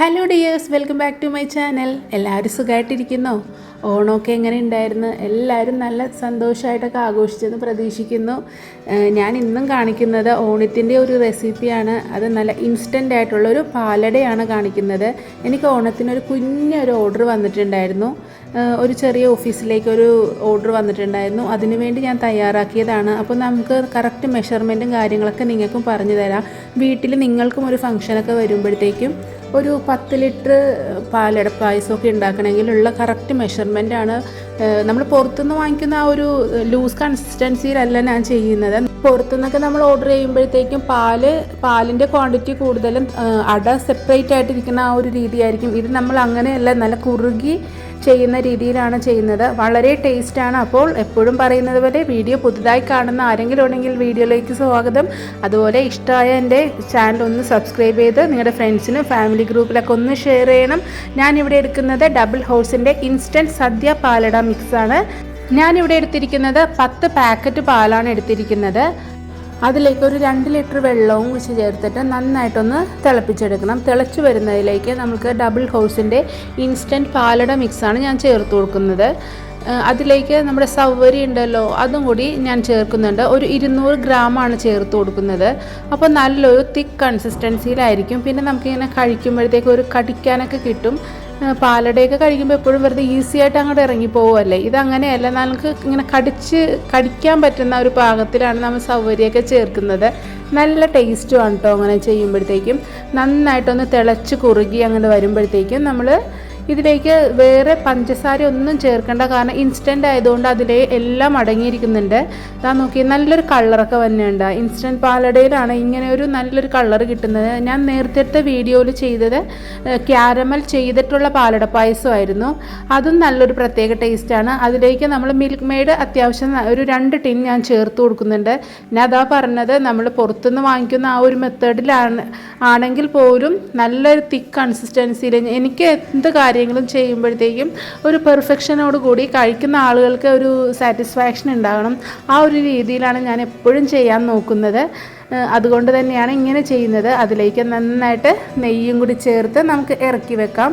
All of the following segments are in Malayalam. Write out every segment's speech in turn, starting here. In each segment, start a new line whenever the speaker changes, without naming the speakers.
Hello dears welcome back to my channel എല്ലാവരും സുഖമായിട്ടിരിക്കുന്നോ ഓണമൊക്കെ എങ്ങനെ ഉണ്ടായിരുന്നു? എല്ലാവരും നല്ല സന്തോഷമായിട്ടൊക്കെ ആഘോഷിച്ചെന്ന് പ്രതീക്ഷിക്കുന്നു. ഞാൻ ഇന്നും കാണിക്കുന്നത് ഓണത്തിന്റെ ഒരു റെസിപ്പിയാണ്. അത് നല്ല ഇൻസ്റ്റന്റ് ആയിട്ടുള്ള ഒരു പാലടയാണ് കാണിക്കുന്നത്. എനിക്ക് ഓണത്തിനൊരു കുഞ്ഞൊരു ഓർഡർ വന്നിട്ടുണ്ടായിരുന്നു. ഒരു ചെറിയ ഓഫീസിലേക്ക് ഒരു ഓർഡർ വന്നിട്ടുണ്ടായിരുന്നു അതിനുവേണ്ടി ഞാൻ തയ്യാറാക്കിയതാണ്. അപ്പോൾ നമുക്ക് കറക്റ്റ് മെഷർമെന്റും കാര്യങ്ങളൊക്കെ നിങ്ങൾക്കും പറഞ്ഞു തരാം. വീട്ടിൽ നിങ്ങൾക്കും ഒരു ഫംഗ്ഷനൊക്കെ വരുമ്പോഴത്തേക്കും ഒരു പത്ത് ലിറ്റർ പാലട പായസമൊക്കെ ഉണ്ടാക്കണമെങ്കിലുള്ള കറക്റ്റ് ആണ് നമ്മൾ പുറത്തുനിന്ന് വാങ്ങിക്കുന്ന ആ ഒരു ലൂസ് കൺസിസ്റ്റൻസിയിലല്ല ഞാൻ ചെയ്യുന്നത്. പുറത്തുനിന്നൊക്കെ നമ്മൾ ഓർഡർ ചെയ്യുമ്പോഴത്തേക്കും പാൽ പാലിന്റെ ക്വാണ്ടിറ്റി കൂടുതലും അട സെപ്പറേറ്റ് ആയിട്ടിരിക്കുന്ന ആ ഒരു രീതിയായിരിക്കും. ഇത് നമ്മൾ അങ്ങനെയല്ല നല്ല കുറുകി ചെയ്യുന്ന രീതിയിലാണ് ചെയ്യുന്നത്. വളരെ ടേസ്റ്റാണ്. അപ്പോൾ എപ്പോഴും പറയുന്നത് പോലെ വീഡിയോ പുതുതായി കാണുന്ന ആരെങ്കിലും ഉണ്ടെങ്കിൽ വീഡിയോയിലേക്ക് സ്വാഗതം. അതുപോലെ ഇഷ്ടമായ എന്റെ ചാനൽ ഒന്ന് സബ്സ്ക്രൈബ് ചെയ്ത് നിങ്ങളുടെ ഫ്രണ്ട്സിനും ഫാമിലി ഗ്രൂപ്പിലൊക്കെ ഒന്ന് ഷെയർ ചെയ്യണം. ഞാനിവിടെ എടുക്കുന്നത് ഡബിൾ ഹോഴ്സിന്റെ ഇൻസ്റ്റന്റ് സദ്യ പാലട മിക്സാണ് ഞാനിവിടെ എടുത്തിരിക്കുന്നത് പത്ത് പാക്കറ്റ് പാലാണ് എടുത്തിരിക്കുന്നത്. അതിലേക്ക് ഒരു രണ്ട് ലിറ്റർ വെള്ളവും വെച്ച് ചേർത്തിട്ട് നന്നായിട്ടൊന്ന് തിളപ്പിച്ചെടുക്കണം. തിളച്ച് വരുന്നതിലേക്ക് നമുക്ക് ഡബിൾ ഹൗസിന്റെ ഇൻസ്റ്റന്റ് പാലട മിക്സാണ് ഞാൻ ചേർത്ത് കൊടുക്കുന്നത്. അതിലേക്ക് നമ്മുടെ സൗകര്യം ഉണ്ടല്ലോ അതും കൂടി ഞാൻ ചേർക്കുന്നുണ്ട്. ഒരു ഇരുന്നൂറ് ഗ്രാമാണ് ചേർത്ത് കൊടുക്കുന്നത്. അപ്പോൾ നല്ലൊരു തിക്ക് കൺസിസ്റ്റൻസിയിലായിരിക്കും പിന്നെ നമുക്കിങ്ങനെ കഴിക്കുമ്പോഴത്തേക്ക് ഒരു കടിക്കാനൊക്കെ കിട്ടും. പാലടയൊക്കെ കഴിക്കുമ്പോൾ എപ്പോഴും വെറുതെ ഈസി ആയിട്ട് അങ്ങോട്ട് ഇറങ്ങി പോവുമല്ലേ ഇതങ്ങനെയല്ല. നമുക്ക് ഇങ്ങനെ കടിച്ച് കടിക്കാൻ പറ്റുന്ന ഒരു പാകത്തിലാണ് നമ്മൾ സൗകര്യമൊക്കെ ചേർക്കുന്നത്. നല്ല ടേസ്റ്റുമാണ് കേട്ടോ അങ്ങനെ ചെയ്യുമ്പോഴത്തേക്കും. നന്നായിട്ടൊന്ന് തിളച്ച് കുറുകി അങ്ങോട്ട് വരുമ്പോഴത്തേക്കും നമ്മൾ ഇതിലേക്ക് വേറെ പഞ്ചസാര ഒന്നും ചേർക്കേണ്ട. കാരണം ഇൻസ്റ്റന്റ് ആയതുകൊണ്ട് അതിലെ എല്ലാം അടങ്ങിയിരിക്കുന്നുണ്ട്. ഇതാ നോക്കി നല്ലൊരു കളറൊക്കെ വന്നിട്ടുണ്ട്. ഇൻസ്റ്റന്റ് പാലടയിലാണ് ഇങ്ങനെ ഒരു നല്ലൊരു കളർ കിട്ടുന്നത്. ഞാൻ നേരത്തെ വീഡിയോയിൽ ചെയ്തത് ക്യാരമൽ ചെയ്തിട്ടുള്ള പാലട പായസമായിരുന്നു. അതും നല്ലൊരു പ്രത്യേക ടേസ്റ്റാണ് അതിലേക്ക് നമ്മൾ മിൽക്ക് മെയ്ഡ് അത്യാവശ്യം ഒരു രണ്ട് ടിൻ ഞാൻ ചേർത്ത് കൊടുക്കുന്നുണ്ട്. ഞാൻ അതാ പറഞ്ഞത് നമ്മൾ പുറത്തുനിന്ന് വാങ്ങിക്കുന്ന ആ ഒരു മെത്തേഡിലാണ് ആണെങ്കിൽ പോലും നല്ലൊരു തിക്ക് കൺസിസ്റ്റൻസിയിൽ എനിക്ക് എന്ത് കാര്യങ്ങളും ചെയ്യുമ്പോഴത്തേക്കും ഒരു പെർഫെക്ഷനോട് കൂടി കഴിക്കുന്ന ആളുകൾക്ക് ഒരു സാറ്റിസ്ഫാക്ഷൻ ഉണ്ടാകണം. ആ ഒരു രീതിയിലാണ് ഞാൻ എപ്പോഴും ചെയ്യാൻ നോക്കുന്നത്. അതുകൊണ്ട് തന്നെയാണ് ഇങ്ങനെ ചെയ്യുന്നത്. അതിലേക്ക് നന്നായിട്ട് നെയ്യും കൂടി ചേർത്ത് നമുക്ക് ഇറക്കി വെക്കാം.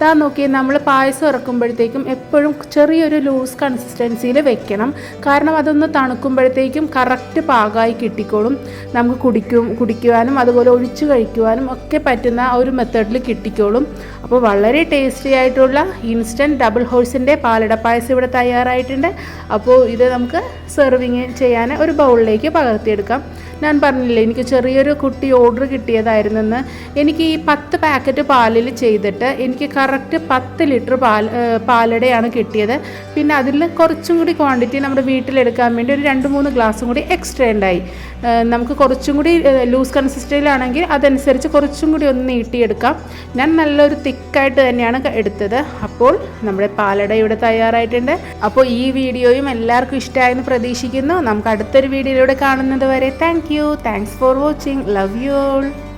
ഇതാ നോക്കി നമ്മൾ പായസം ഇറക്കുമ്പോഴത്തേക്കും എപ്പോഴും ചെറിയൊരു ലൂസ് കൺസിസ്റ്റൻസിയിൽ വെക്കണം. കാരണം അതൊന്ന് തണുക്കുമ്പോഴത്തേക്കും കറക്റ്റ് പാകമായി കിട്ടിക്കോളും. നമുക്ക് കുടിക്കും കുടിക്കുവാനും അതുപോലെ ഒഴിച്ചു കഴിക്കുവാനും ഒക്കെ പറ്റുന്ന ആ ഒരു മെത്തേഡിൽ കിട്ടിക്കോളും. അപ്പോൾ വളരെ ടേസ്റ്റി ആയിട്ടുള്ള ഇൻസ്റ്റന്റ് ഡബിൾ ഹോഴ്സിന്റെ പാലട പായസം ഇവിടെ തയ്യാറായിട്ടുണ്ട്. അപ്പോൾ ഇത് നമുക്ക് സെർവിങ് ചെയ്യാൻ ഒരു ബൗളിലേക്ക് പകർത്തിയെടുക്കാം. ഞാൻ പറഞ്ഞില്ലേ എനിക്ക് ചെറിയൊരു കുട്ടി ഓർഡർ കിട്ടിയതായിരുന്നെന്ന്. എനിക്ക് ഈ പത്ത് പാക്കറ്റ് പാലിൽ ചെയ്തിട്ട് എനിക്ക് കറക്റ്റ് പത്ത് ലിറ്റർ പാൽ പാലടയാണ് കിട്ടിയത്. പിന്നെ അതിൽ കുറച്ചും കൂടി ക്വാണ്ടിറ്റി നമ്മുടെ വീട്ടിലെടുക്കാൻ വേണ്ടി ഒരു രണ്ട് മൂന്ന് ഗ്ലാസും കൂടി എക്സ്ട്രാ ഉണ്ടായി. നമുക്ക് കുറച്ചും കൂടി ലൂസ് കൺസിസ്റ്റൻസിലാണെങ്കിൽ അതനുസരിച്ച് കുറച്ചും കൂടി ഒന്ന് നീട്ടിയെടുക്കാം. ഞാൻ നല്ലൊരു തിക്കായിട്ട് തന്നെയാണ് എടുത്തത്. അപ്പോൾ നമ്മുടെ പാലട ഇവിടെ തയ്യാറായിട്ടുണ്ട്. അപ്പോൾ ഈ വീഡിയോയും എല്ലാവർക്കും ഇഷ്ടമായെന്ന് പ്രതീക്ഷിക്കുന്നു. നമുക്ക് അടുത്തൊരു വീഡിയോയിലൂടെ കാണുന്നത് വരെ thank You. Thanks for watching. Love you all.